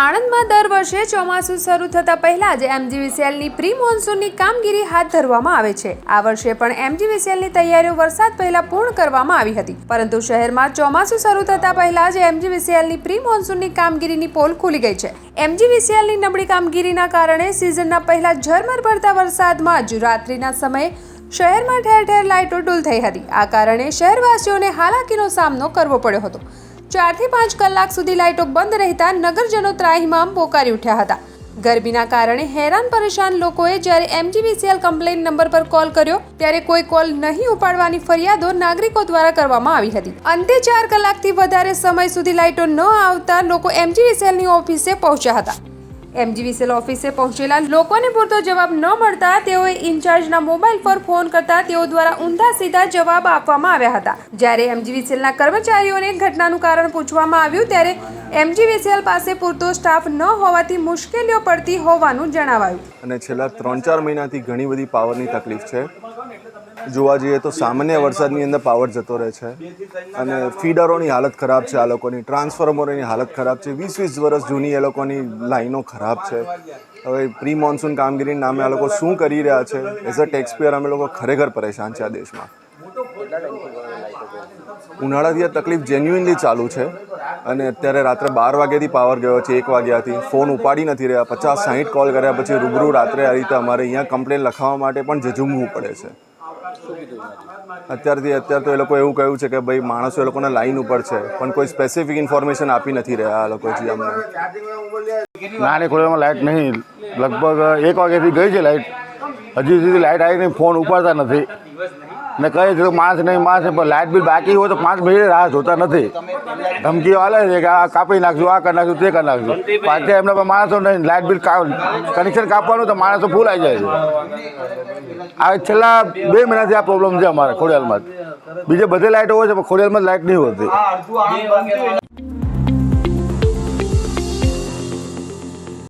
આણંદમાં દર વર્ષે ચોમાસું શરૂ થતા પહેલા જ એમજીવીસીએલની પ્રી મોન્સૂનની કામગીરી હાથ ધરવામાં આવે છે. આ વર્ષે પણ એમજીવીસીએલની તૈયારીઓ વરસાદ પહેલા પૂર્ણ કરવામાં આવી હતી. પરંતુ શહેરમાં ચોમાસું શરૂ થતા પહેલા જ એમજીવીસીએલની પ્રી મોન્સૂનની કામગીરીની પોલ ખુલી ગઈ છે. એમજીવીસીએલની નબળી કામગીરીના કારણે સિઝનના પહેલા ઝરમર ભરતા વરસાદમાં જ રાત્રિના સમયે શહેરમાં ઠેર ઠેર લાઇટો ડૂલ થઈ હતી. આ કારણે શહેરવાસીઓને હાલાકીનો સામનો કરવો પડ્યો હતો. ચારથી પાંચ કલાક સુધી લાઇટો બંધ રહેતા નગરજનો ત્રાહિમામ પોકારી ઉઠ્યા હતા. ગરમીના કારણે હેરાન પરેશાન લોકોએ જ્યારે એમજીવીસીએલ કમ્પ્લેન નંબર પર કોલ કર્યો, ત્યારે કોઈ કોલ નહીં ઉપાડવાની ફરિયાદો નાગરિકો દ્વારા કરવામાં આવી હતી. અંતે ચાર કલાકથી વધારે સમય સુધી લાઇટો ન આવતા લોકો એમજીવીસીએલની ઓફિસે પહોંચ્યા હતા. એમજીવીસીએલ ઓફિસે પહોંચેલા લોકોને પૂરતો જવાબ ન મળતા તેઓએ ઇન્ચાર્જના મોબાઈલ પર ફોન કરતા તેઓ દ્વારા ઊંધા સીધા જવાબ આપવામાં આવ્યા હતા. જ્યારે એમજીવીસીએલના કર્મચારીઓને ઘટનાનું કારણ પૂછવામાં આવ્યું ત્યારે એમજીવીસીએલ પાસે પૂરતો સ્ટાફ ન હોવાથી મુશ્કેલીઓ પડતી હોવાનું જણાવાયું. અને છેલ્લા ત્રણ ચાર મહિનાથી ઘણી બધી પાવરની તકલીફ છે. જોવા જઈએ તો સામાન્ય વરસાદની અંદર પાવર જતો રહે છે. અને ફીડરોની હાલત ખરાબ છે, આ લોકોની ટ્રાન્સફોર્મરોની હાલત ખરાબ છે. વીસ વીસ વર્ષ જૂની એ લોકોની લાઈનો ખરાબ છે. હવે પ્રી મોન્સૂન કામગીરીના નામે આ લોકો શું કરી રહ્યા છે? એઝ અ ટેક્સપેયર અમે લોકો ખરેખર પરેશાન છે આ દેશમાં. ઉનાળાથી આ તકલીફ જેન્યુઇનલી ચાલુ છે. અને અત્યારે રાત્રે બાર વાગ્યાથી પાવર ગયો છે, એક વાગ્યાથી. ફોન ઉપાડી નથી રહ્યા. પચાસ સાહીઠ કોલ કર્યા પછી રૂબરૂ રાત્રે આ રીતે અમારે અહીંયા કમ્પ્લેન લખાવવા માટે પણ જજુમવું પડે છે. અત્યારથી અત્યારે તો એ લોકો એવું કહ્યું છે કે ભાઈ માણસો એ લોકોના લાઈન ઉપર છે, પણ કોઈ સ્પેસિફિક ઇન્ફોર્મેશન આપી નથી રહ્યા આ લોકો અમને નાની ખોડીમાં લાઇટ નહીં. લગભગ એક વાગ્યાથી ગઈ છે લાઇટ હજી સુધી લાઇટ આવી નહીં ફોન ઉપાડતા નથી. ને કહે છે કે માણસ નહીં નહીં, પણ લાઇટ બિલ બાકી હોય તો પાંચ મિનિટ રાહ જોતા નથી. ધમકીઓ હાલે છે કે આ કાપી નાખશું આ કરી નાખશું તે કરી નાખશું પાછળ એમના માણસો નહીં લાઇટ બિલ કનેક્શન કાપવાનું તો માણસો ફૂલ આવી જાય છે. આ છેલ્લા બે મહિનાથી આ પ્રોબ્લેમ છે અમારે ખોડિયાલમાં જ. બીજે બધે લાઇટો હોય છે પણ ખોડિયાલમાં લાઇટ નહીં હોતી.